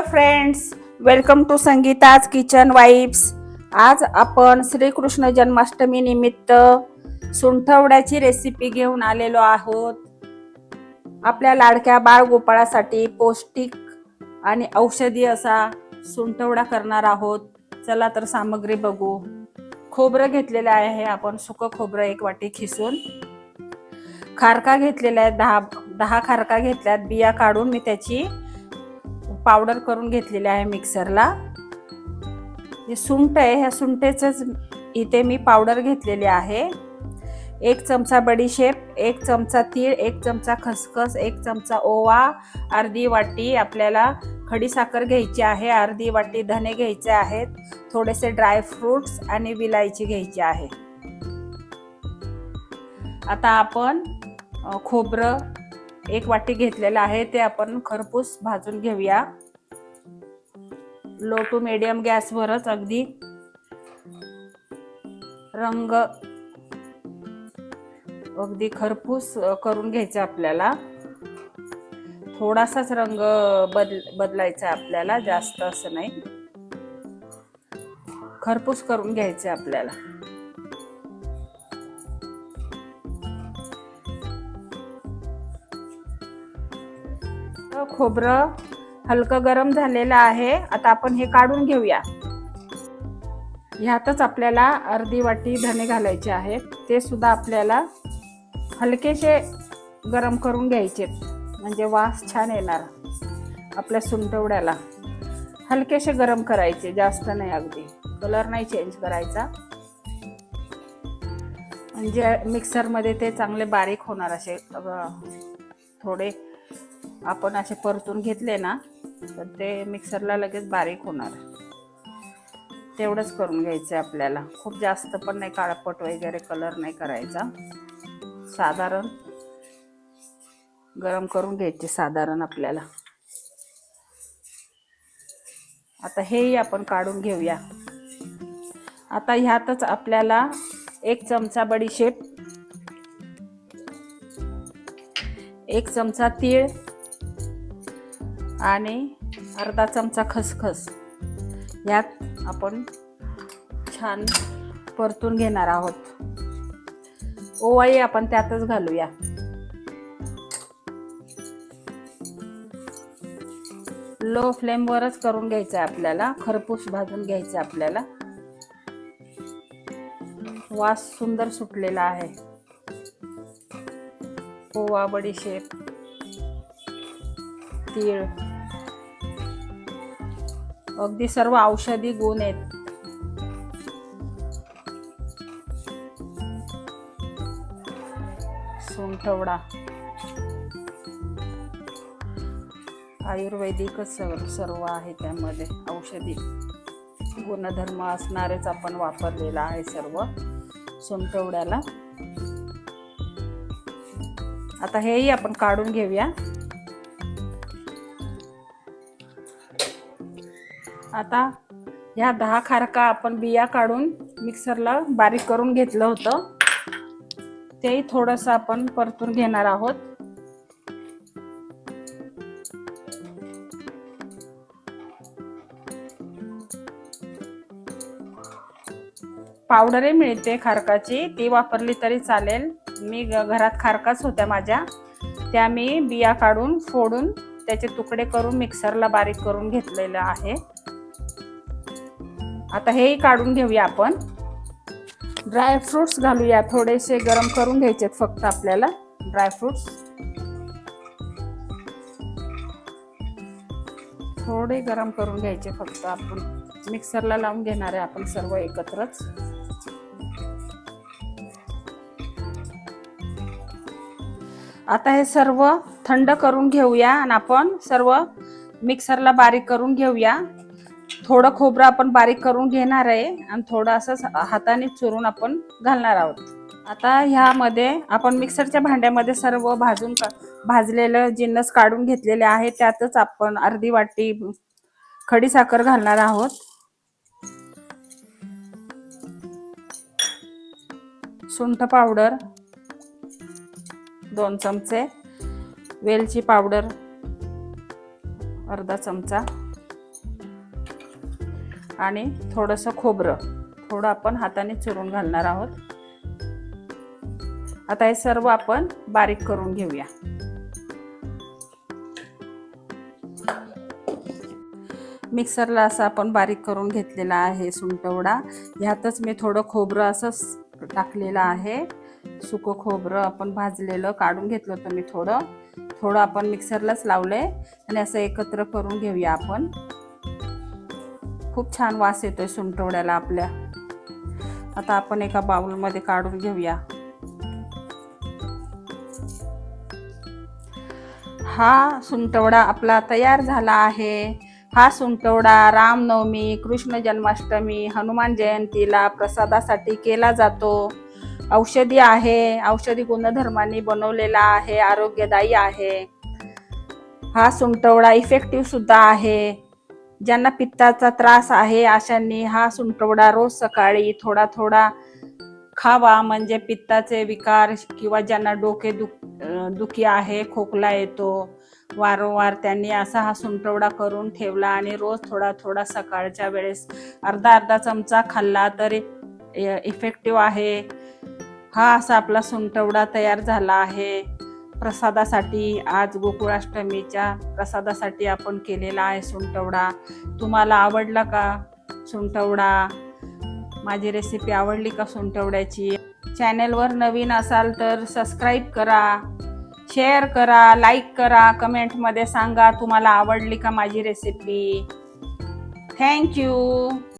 Friends welcome to Sangeeta's kitchen vibes आज आपण श्रीकृष्ण जन्माष्टमी निमित्त सुंठवड्याची रेसिपी घेऊन आलेलो आहोत. आपल्या लाडक्या बाळ गोपाळासाठी पौष्टिक आणि औषधी असा सुंठवडा करणार आहोत. चला तर सामग्री बघू. खोबरं घेतलेलं आहे आपण सुकं खोबरं एक वाटी खिसून. खारका घेतलेल्या आहेत दहा दहा खारका घेतल्यात. बिया काढून मी त्याची पावडर करून घेतलेली आहे मिक्सरला. जे सुंठ आहे ह्या सुंठेचंच इथे मी पावडर घेतलेली आहे. एक चमचा बडीशेप एक चमचा तीळ एक चमचा खसखस एक चमचा ओवा अर्धी वाटी आपल्याला खडीसाखर घ्यायची आहे अर्धी वाटी धने घ्यायचे आहेत थोडेसे ड्रायफ्रुट्स आणि विलायची घ्यायची आहे. आता आपण खोबरं एक वाटी घेतलेलं आहे ते आपण खरपूस भाजून घेऊया. लो टू मिडियम गॅसवरच अगदी रंग अगदी खरपूस करून घ्यायचं आपल्याला. थोडासाच रंग बदल बदलायचा आपल्याला जास्त असं नाही. खरपूस करून घ्यायचं आपल्याला. खोबरं हलकं गरम झालेलं आहे. आता आपण हे काढून घेऊया. ह्यातच आपल्याला अर्धी वाटी धने घालायचे आहेत. ते सुद्धा आपल्याला हलकेसे गरम करून घ्यायचे. म्हणजे वास छान येणार आपल्या सुंटवड्याला हलकेसे गरम करायचे जास्त नाही अगदी. कलर नाही चेंज करायचा. म्हणजे मिक्सरमध्ये ते चांगले बारीक होणार असे थोडे. आपण असे परतून घेतले ना तर ते मिक्सरला लगेच बारीक होणार. तेवढंच करून घ्यायचं आहे आपल्याला. खूप जास्त पण नाही काळपट वगैरे कलर नाही करायचा. साधारण गरम करून घ्यायचे साधारण आपल्याला. आता हेही आपण काढून घेऊया. आता ह्यातच आपल्याला एक चमचा बडीशेप एक चमचा तीळ आणि अर्धा चमचा खसखस. यात आपण छान परतून घेणार आहोत. ओवाही आपण त्यातच घालूया. लो फ्लेमवरच करून घ्यायचं आहे आपल्याला. खरपूस भाजून घ्यायचं आहे आपल्याला. वास सुंदर सुटलेला आहे. ओवा बडीशेप तीळ. अगदी सर्व औषधी गुण आहेत. सोंठवडा आयुर्वेदिकच सर्व सर्व आहे त्यामध्ये. औषधी गुणधर्म असणारेच आपण वापरलेला आहे सर्व सोंठवड्याला आता हेही आपण काढून घेऊया. आता ह्या दहा खारका आपण बिया काढून मिक्सरला बारीक करून घेतलं होतं. तेही थोडंसं आपण परतून घेणार आहोत. पावडरही मिळते खारकाची. ती वापरली तरी चालेल. मी ग- घरात खारकाच होत्या माझ्या. त्या मी बिया काढून फोडून त्याचे तुकडे करून मिक्सरला बारीक करून घेतलेलं आहे. आता हेही काढून घेऊया आपण. ड्रायफ्रुट्स घालूया थोडेसे गरम करून घ्यायचे फक्त आपल्याला. ड्रायफ्रुट्स थोडे गरम करून घ्यायचे फक्त आपण. मिक्सरला लावून घेणार आहे आपण सर्व एकत्रच. आता हे सर्व थंड करून घेऊया आणि आपण सर्व मिक्सरला बारीक करून घेऊया. थोडं खोबरं आपण बारीक करून घेणार आहे आणि थोडं असं हाताने चुरून आपण घालणार आहोत. आता ह्यामध्ये आपण मिक्सरच्या भांड्यामध्ये सर्व भाजून भाजलेलं जिन्नस काढून घेतलेले आहे. त्यातच आपण अर्धी वाटी खडी साखर घालणार आहोत. सुंठ पावडर दोन चमचे वेलची पावडर अर्धा चमचा. आणि थोडंसं खोबरं. थोडं आपण हाताने चुरून घालणार आहोत. आता हे सर्व आपण बारीक करून घेऊया. मिक्सरला असं आपण बारीक करून घेतलेला आहे सुंटवडा. ह्यातच मी थोडं खोबरं असं टाकलेलं आहे. सुकं खोबरं आपण भाजलेलं काढून घेतलं होतं मी थोडं. थोडं आपण मिक्सरलाच लावलंय. आणि असं एकत्र करून घेऊया आपण. खूप छान वास येतोय सुंटवड्याला आपल्या. आता आपण एका बाउलमध्ये काढून घेऊया. हा सुंटवडा आपला तयार झाला आहे. हा सुंटवडा रामनवमी कृष्ण जन्माष्टमी हनुमान जयंतीला प्रसादासाठी केला जातो. औषधी आहे औषधी गुणधर्मांनी बनवलेला आहे आरोग्यदायी आहे. हा सुंटवडा इफेक्टिव्ह सुद्धा आहे. ज्यांना पित्ताचा त्रास आहे अशांनी हा सुंटवडा रोज सकाळी थोडा थोडा खावा. म्हणजे पित्ताचे विकार किंवा ज्यांना डोके दुख दुखी आहे खोकला येतो वारंवार त्यांनी असा हा सुंटवडा करून ठेवला आणि रोज थोडा थोडा सकाळच्या वेळेस अर्धा अर्धा चमचा खाल्ला तरी इफेक्टिव्ह आहे. हा असा आपला सुंटवडा तयार झाला आहे. प्रसादासाठी आज गोकुळाष्टमीच्या प्रसादासाठी आपण केलेला आहे सुंटवडा. तुम्हाला आवडला का सुंटवडा? माझी रेसिपी आवडली का सुंटवड्याची? चॅनेलवर नवीन असाल तर सबस्क्राईब करा शेअर करा लाईक करा कमेंटमध्ये सांगा तुम्हाला आवडली का माझी रेसिपी थँक्यू